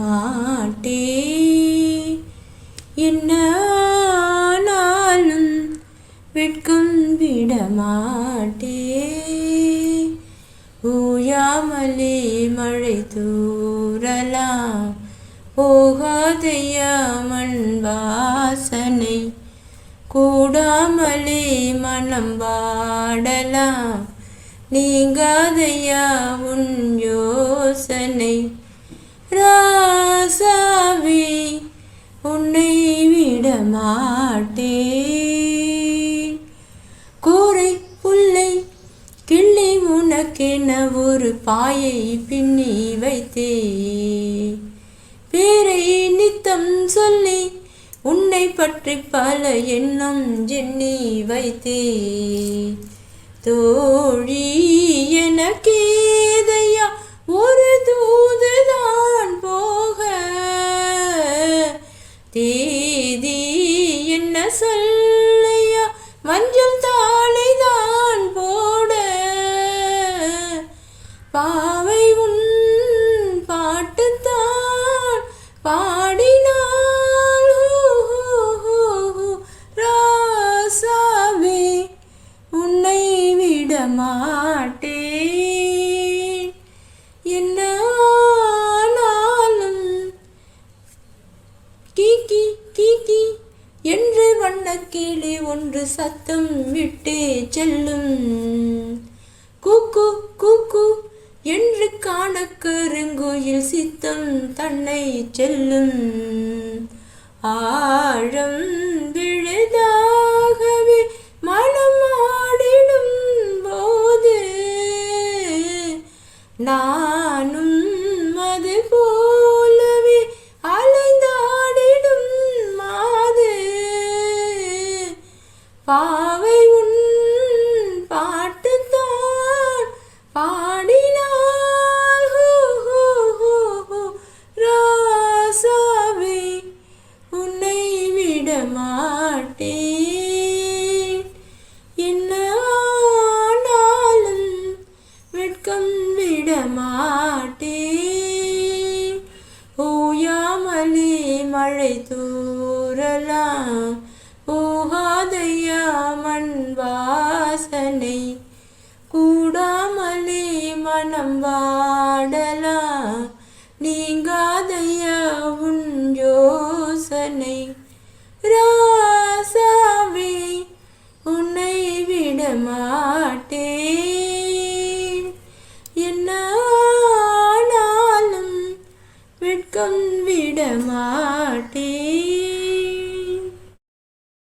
மாட்டே. என்னாலும் வெட்கம் விடமாட்டே. ஓயாமலே மழை தூரலாம் போகாதையா மண் வாசனை கூடாமலே மனம் வாடலாம். நீங்காதையா உன் யோசனை. ராசாவே உன்னை விட மாட்டேன் கூரை புல்லை கிள்ளி உனக்கென ஒரு பாயை பின்னி வைத்தே. பேரை நித்தம் சொல்லி உன்னை பற்றி பல எண்ணம் எண்ணி வைத்தே. தோழி தேதி என்ன சொல்லையா? மஞ்சள் தாளை தான் போட. பாவை உன் பாட்டுத்தான் பாடினாள் ராசாவே உன்னை விடமா கிளி ஒன்று சத்தம் விட்டு செல்லும். கூக்கு கூக்கு என்று காண கருங்குயில் சித்தம் தன்னை செல்லும். ஆழம் விழுதாகவே மனம் ஆடிடும் போது நானும் பாவை உன் பாட்டுத்தான் பாடினால். ஹூ, ராசாவே உன்னை விட மாட்டேன். என்ன ஆனாலும் வெட்கம் விட மாட்டேன். ஓயாமலே மழை தூரலாம் போகாதையா மண் வாசனை கூடாமலே மனம் வாடலாம் நீங்காதையா உன் யோசனை. ராசாவே உன்னை விட மாட்டேன். என்னாலும் வெட்கம் விட மாட்டேன்.